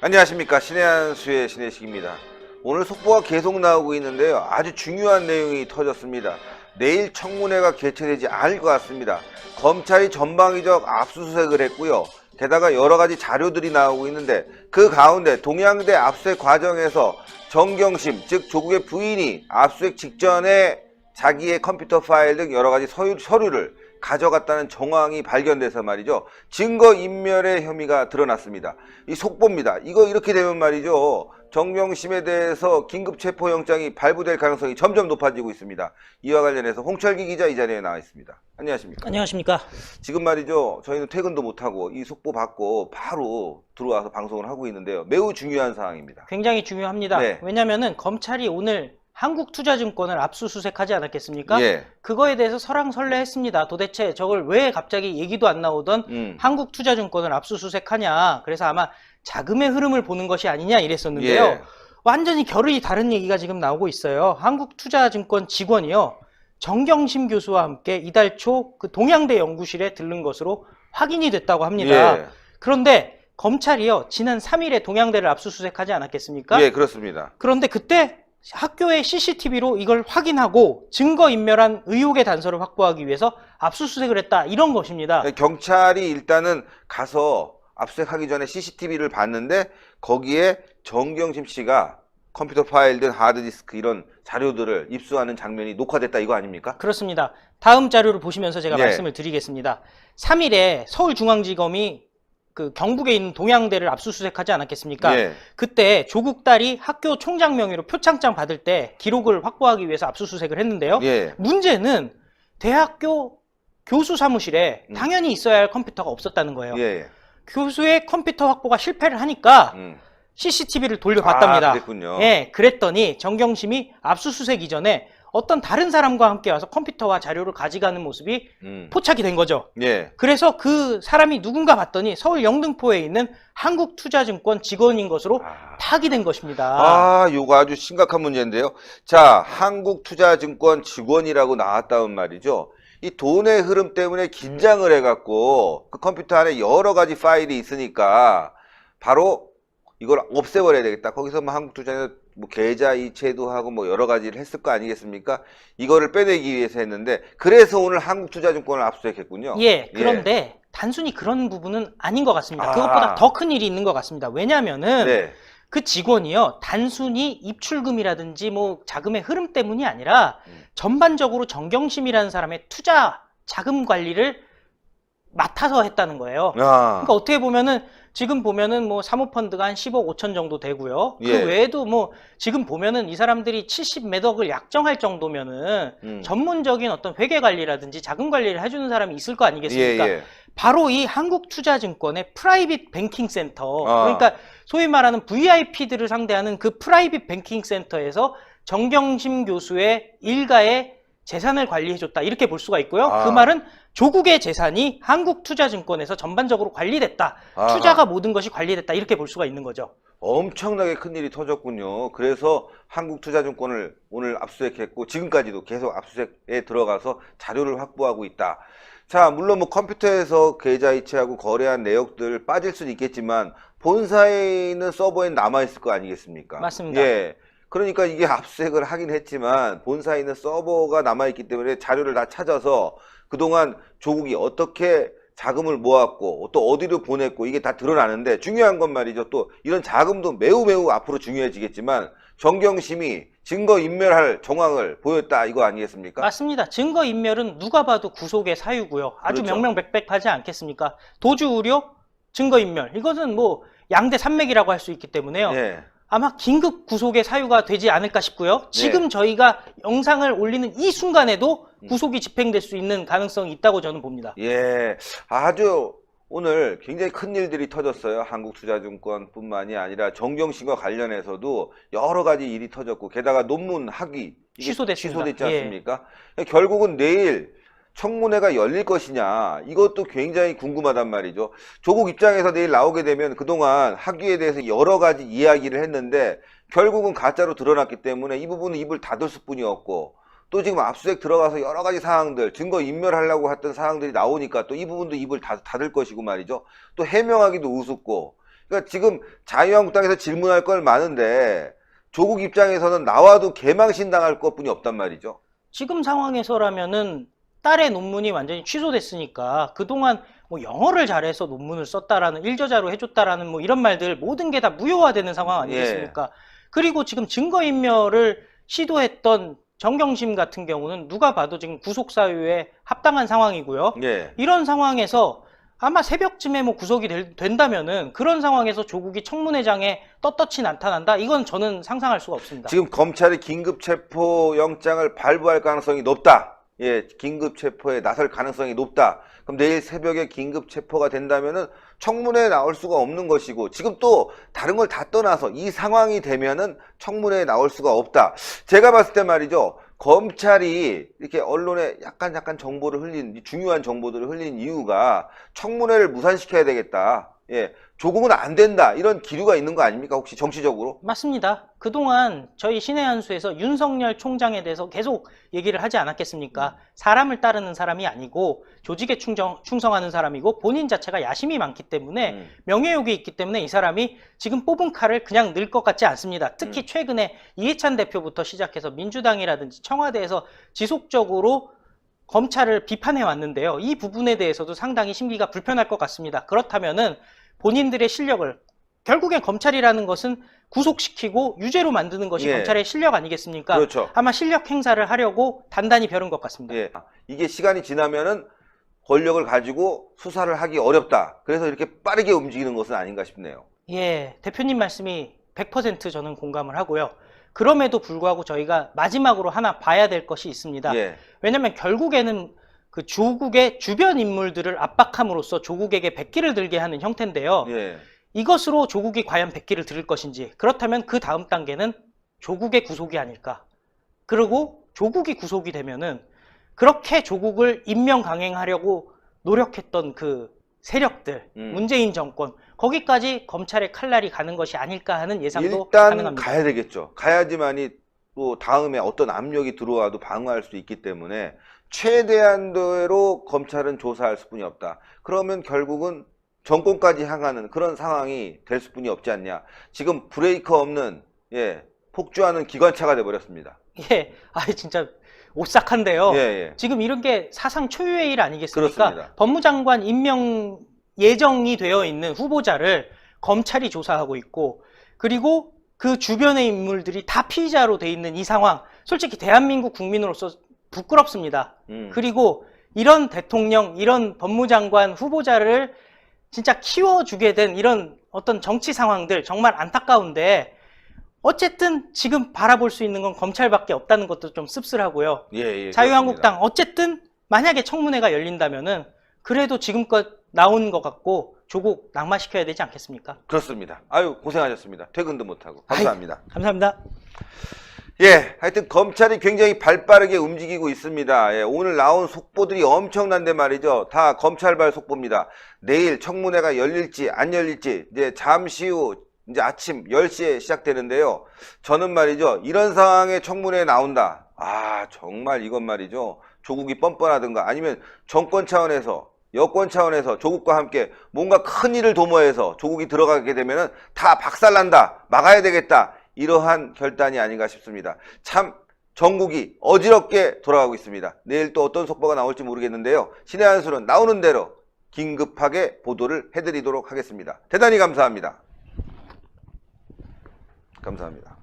안녕하십니까 신의 한수의 신의식입니다. 오늘 속보가 계속 나오고 있는데요. 아주 중요한 내용이 터졌습니다. 내일 청문회가 개최되지 않을 것 같습니다. 검찰이 전방위적 압수수색을 했고요. 게다가 여러 가지 자료들이 나오고 있는데 그 가운데 동양대 압수수색 과정에서 정경심 즉 조국의 부인이 압수수색 직전에 자기의 컴퓨터 파일 등 여러 가지 서류, 서류를 가져갔다는 정황이 발견돼서 말이죠. 증거 인멸의 혐의가 드러났습니다. 이 속보입니다. 이거 이렇게 되면 말이죠. 정경심에 대해서 긴급 체포 영장이 발부될 가능성이 점점 높아지고 있습니다. 이와 관련해서 홍철기 기자 이 자리에 나와 있습니다. 안녕하십니까? 안녕하십니까. 지금 말이죠. 저희는 퇴근도 못하고 이 속보 받고 바로 들어와서 방송을 하고 있는데요. 매우 중요한 사항입니다. 굉장히 중요합니다. 네. 왜냐하면 검찰이 오늘 한국투자증권을 압수수색하지 않았겠습니까? 예. 그거에 대해서 설왕설래했습니다. 도대체 저걸 왜 갑자기 얘기도 안 나오던 음. 한국투자증권을 압수수색하냐? 그래서 아마 자금의 흐름을 보는 것이 아니냐 이랬었는데요. 예. 완전히 결이 다른 얘기가 지금 나오고 있어요. 한국투자증권 직원이요. 정경심 교수와 함께 이달 초 그 동양대 연구실에 들른 것으로 확인이 됐다고 합니다. 예. 그런데 검찰이요. 지난 3일에 동양대를 압수수색하지 않았겠습니까? 예, 그렇습니다. 그런데 그때 학교의 CCTV로 이걸 확인하고 증거인멸한 의혹의 단서를 확보하기 위해서 압수수색을 했다. 이런 것입니다. 네, 경찰이 일단은 가서 압수수색하기 전에 CCTV를 봤는데 거기에 정경심 씨가 컴퓨터 파일 등 하드디스크 이런 자료들을 입수하는 장면이 녹화됐다 이거 아닙니까? 그렇습니다. 다음 자료를 보시면서 제가 예. 말씀을 드리겠습니다. 3일에 서울중앙지검이 그 경북에 있는 동양대를 압수수색하지 않았겠습니까? 예. 그때 조국 딸이 학교 총장 명의로 표창장 받을 때 기록을 확보하기 위해서 압수수색을 했는데요. 예. 문제는 대학교 교수 사무실에 음. 당연히 있어야 할 컴퓨터가 없었다는 거예요. 예. 예. 교수의 컴퓨터 확보가 실패를 하니까 음. CCTV를 돌려봤답니다. 아, 그랬군요. 예, 그랬더니 정경심이 압수수색 이전에 어떤 다른 사람과 함께 와서 컴퓨터와 자료를 가져가는 모습이 음. 포착이 된 거죠. 예. 그래서 그 사람이 누군가 봤더니 서울 영등포에 있는 한국투자증권 직원인 것으로 아. 파악이 된 것입니다. 아, 요거 아주 심각한 문제인데요. 자, 한국투자증권 직원이라고 나왔다는 말이죠. 이 돈의 흐름 때문에 긴장을 해갖고 그 컴퓨터 안에 여러 가지 파일이 있으니까 바로 이걸 없애버려야 되겠다. 거기서 뭐 한국투자에서 뭐 계좌 이체도 하고 뭐 여러 가지를 했을 거 아니겠습니까? 이거를 빼내기 위해서 했는데 그래서 오늘 한국투자증권을 압수수색했군요. 예, 그런데 단순히 그런 부분은 아닌 것 같습니다. 아. 그것보다 더 큰 일이 있는 것 같습니다. 왜냐하면은 네. 그 직원이요 단순히 입출금이라든지 뭐 자금의 흐름 때문이 아니라 음. 전반적으로 정경심이라는 사람의 투자 자금 관리를 맡아서 했다는 거예요. 아, 그러니까 어떻게 보면은 지금 보면은 뭐 사모펀드가 한 10억 5천 정도 되고요. 예. 그 외에도 뭐 지금 보면은 이 사람들이 70몇 억을 약정할 정도면은 음. 전문적인 어떤 회계 관리라든지 자금 관리를 해주는 사람이 있을 거 아니겠습니까? 예, 예. 바로 이 한국투자증권의 프라이빗 뱅킹 센터 아. 그러니까 소위 말하는 VIP들을 상대하는 그 프라이빗 뱅킹 센터에서 정경심 교수의 일가의 재산을 관리해줬다 이렇게 볼 수가 있고요. 아. 그 말은 조국의 재산이 한국투자증권에서 전반적으로 관리됐다. 아하. 투자가 모든 것이 관리됐다 이렇게 볼 수가 있는 거죠. 엄청나게 큰 일이 터졌군요. 그래서 한국투자증권을 오늘 압수수색했고 지금까지도 계속 압수수색에 들어가서 자료를 확보하고 있다. 자, 물론 뭐 컴퓨터에서 계좌 이체하고 거래한 내역들 빠질 수는 있겠지만 본사에 있는 서버에 남아 있을 거 아니겠습니까? 맞습니다. 예. 그러니까 이게 압수수색을 하긴 했지만 본사에 있는 서버가 남아 있기 때문에 자료를 다 찾아서 그동안 조국이 어떻게 자금을 모았고 또 어디로 보냈고 이게 다 드러나는데 중요한 건 말이죠. 또 이런 자금도 매우 매우 앞으로 중요해지겠지만 정경심이 증거 인멸할 정황을 보였다 이거 아니겠습니까? 맞습니다. 증거 인멸은 누가 봐도 구속의 사유고요. 아주 그렇죠. 명명백백하지 않겠습니까? 도주 우려, 증거 인멸 이것은 뭐 양대 산맥이라고 할 수 있기 때문에요. 예. 아마 긴급 구속의 사유가 되지 않을까 싶고요. 지금 저희가 영상을 올리는 이 순간에도 구속이 집행될 수 있는 가능성이 있다고 저는 봅니다. 예. 아주 오늘 굉장히 큰 일들이 터졌어요. 한국투자증권뿐만이 아니라 정경심과 관련해서도 여러 가지 일이 터졌고 게다가 논문 학위 취소됐습니다. 취소됐지 예. 않습니까? 결국은 내일 청문회가 열릴 것이냐 이것도 굉장히 궁금하단 말이죠. 조국 입장에서 내일 나오게 되면 그동안 학위에 대해서 여러 가지 이야기를 했는데 결국은 가짜로 드러났기 때문에 이 부분은 입을 닫을 수뿐이었고 또 지금 압수수색 들어가서 여러 가지 사항들, 증거 인멸하려고 했던 사항들이 나오니까 또 이 부분도 입을 다, 닫을 것이고 말이죠. 또 해명하기도 우습고. 그러니까 지금 자유한국당에서 질문할 걸 많은데 조국 입장에서는 나와도 개망신 당할 것뿐이 없단 말이죠. 지금 상황에서라면은 딸의 논문이 완전히 취소됐으니까 그동안 뭐 영어를 잘해서 논문을 썼다라는 일저자로 해줬다라는 뭐 이런 말들 모든 게 다 무효화되는 상황 아니겠습니까? 그리고 지금 증거인멸을 시도했던 정경심 같은 경우는 누가 봐도 지금 구속사유에 합당한 상황이고요. 예. 이런 상황에서 아마 새벽쯤에 뭐 구속이 될- 된다면은 그런 상황에서 조국이 청문회장에 떳떳이 나타난다? 이건 저는 상상할 수가 없습니다. 지금 검찰이 긴급 체포 영장을 발부할 가능성이 높다. 예, 긴급 체포에 나설 가능성이 높다. 그럼 내일 새벽에 긴급 체포가 된다면은 청문회에 나올 수가 없는 것이고 지금 또 다른 걸 다 떠나서 이 상황이 되면은 청문회에 나올 수가 없다. 제가 봤을 때 말이죠. 검찰이 이렇게 언론에 약간 약간 정보를 흘린 이 중요한 정보들을 흘린 이유가 청문회를 무산시켜야 되겠다. 예. 조국은 안 된다. 이런 기류가 있는 거 아닙니까? 혹시 정치적으로? 맞습니다. 그동안 저희 신의 한수에서 윤석열 총장에 대해서 계속 얘기를 하지 않았겠습니까? 사람을 따르는 사람이 아니고 조직에 충정, 충성하는 사람이고 본인 자체가 야심이 많기 때문에 음. 명예욕이 있기 때문에 이 사람이 지금 뽑은 칼을 그냥 늘 것 같지 않습니다. 특히 음. 최근에 이해찬 대표부터 시작해서 민주당이라든지 청와대에서 지속적으로 검찰을 비판해 왔는데요. 이 부분에 대해서도 상당히 심기가 불편할 것 같습니다. 그렇다면은 본인들의 실력을 결국엔 검찰이라는 것은 구속시키고 유죄로 만드는 것이 예. 검찰의 실력 아니겠습니까? 그렇죠. 아마 실력 행사를 하려고 단단히 벼른 것 같습니다. 예. 이게 시간이 지나면은 권력을 가지고 수사를 하기 어렵다. 그래서 이렇게 빠르게 움직이는 것은 아닌가 싶네요. 예, 대표님 말씀이 100% 저는 공감을 하고요. 그럼에도 불구하고 저희가 마지막으로 하나 봐야 될 것이 있습니다. 예. 왜냐하면 결국에는 그 조국의 주변 인물들을 압박함으로써 조국에게 백기를 들게 하는 형태인데요. 예. 이것으로 조국이 과연 백기를 들을 것인지 그렇다면 그 다음 단계는 조국의 구속이 아닐까. 그리고 조국이 구속이 되면은 그렇게 조국을 임명 강행하려고 노력했던 그 세력들, 음. 문재인 정권 거기까지 검찰의 칼날이 가는 것이 아닐까 하는 예상도 일단 가능합니다. 가야 되겠죠. 가야지만이 또 다음에 어떤 압력이 들어와도 방어할 수 있기 때문에 최대한도로 검찰은 조사할 수뿐이 없다. 그러면 결국은 정권까지 향하는 그런 상황이 될 수뿐이 없지 않냐. 지금 브레이크 없는 예 폭주하는 기관차가 돼 버렸습니다. 예, 아 진짜 오싹한데요. 예, 예. 지금 이런 게 사상 초유의 일 아니겠습니까? 그렇습니다. 법무장관 임명 예정이 되어 있는 후보자를 검찰이 조사하고 있고 그리고 그 주변의 인물들이 다 피의자로 돼 있는 이 상황 솔직히 대한민국 국민으로서 부끄럽습니다. 음. 그리고 이런 대통령, 이런 법무장관 후보자를 진짜 키워주게 된 이런 어떤 정치 상황들 정말 안타까운데 어쨌든 지금 바라볼 수 있는 건 검찰밖에 없다는 것도 좀 씁쓸하고요. 예, 예, 자유한국당 어쨌든 만약에 청문회가 열린다면은 그래도 지금껏 나온 것 같고 조국 낙마시켜야 되지 않겠습니까? 그렇습니다. 아유 고생하셨습니다. 퇴근도 못하고 감사합니다. 감사합니다. 예, 하여튼 검찰이 굉장히 발빠르게 움직이고 있습니다. 예, 오늘 나온 속보들이 엄청난데 말이죠. 다 검찰발 속보입니다. 내일 청문회가 열릴지 안 열릴지 이제 잠시 후 이제 아침 10시에 시작되는데요. 저는 말이죠. 이런 상황에 청문회에 나온다. 아, 정말 이건 말이죠. 조국이 뻔뻔하든가 아니면 정권 차원에서 여권 차원에서 조국과 함께 뭔가 큰 일을 도모해서 조국이 들어가게 되면은 다 박살난다. 막아야 되겠다. 이러한 결단이 아닌가 싶습니다. 참 전국이 어지럽게 돌아가고 있습니다. 내일 또 어떤 속보가 나올지 모르겠는데요. 신의 한 수는 나오는 대로 긴급하게 보도를 해드리도록 하겠습니다. 대단히 감사합니다. 감사합니다.